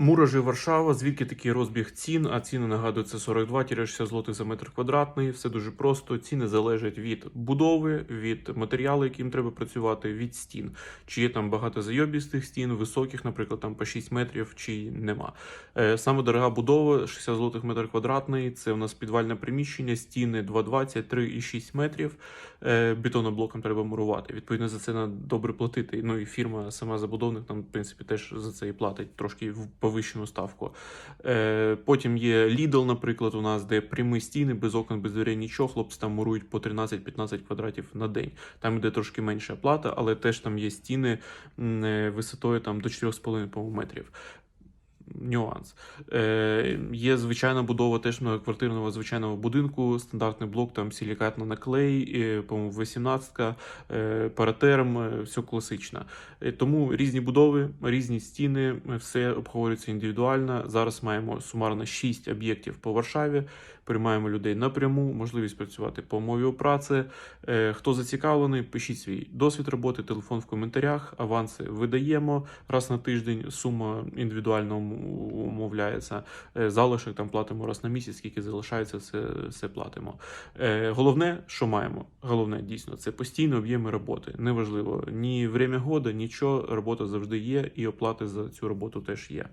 Муражі Варшава, звідки такий розбіг цін? А ціни нагадую, це 42-60 злотих за метр квадратний. Все дуже просто. Ціни залежать від будови, від матеріалу, яким треба працювати, від стін. Чи є там багато зайобістих стін, високих, наприклад, там по 6 метрів, чи нема. Е, Саме дорога будова 60 злотих метр квадратний. Це у нас підвальне приміщення, стіни 2,20, 3,6 метрів. Е, Бетоноблоком треба мурувати. Відповідно, за це треба добре платити. Ну і фірма, сама забудовник, там, в принципі, теж за це і платить трошки в повищену ставку. Е, Потім є Lidl, наприклад, у нас, де прямі стіни, без окон, без дверей, нічого. Хлопці там мурують по 13-15 квадратів на день. Там іде трошки менша плата, але теж там є стіни е, висотою там, до 4,5 метрів. Нюанс. Е, є звичайна будова теж многоквартирного звичайного будинку, стандартний блок, там силікатно наклей, е, по-моєму, 18 е, паратерм, е, все класично. Е, Тому різні будови, різні стіни, е, все обговорюється індивідуально. Зараз маємо сумарно 6 об'єктів по Варшаві. Приймаємо людей напряму, можливість працювати по мові праці. Е, Хто зацікавлений, пишіть свій досвід роботи, телефон в коментарях, аванси видаємо раз на тиждень. Сума індивідуально ум- умовляється. Е, Залишок там платимо раз на місяць, скільки залишається, все, все платимо. Е, Головне, що маємо? Головне дійсно це постійні об'єми роботи. Неважливо ні время года, нічого. Робота завжди є, і оплати за цю роботу теж є.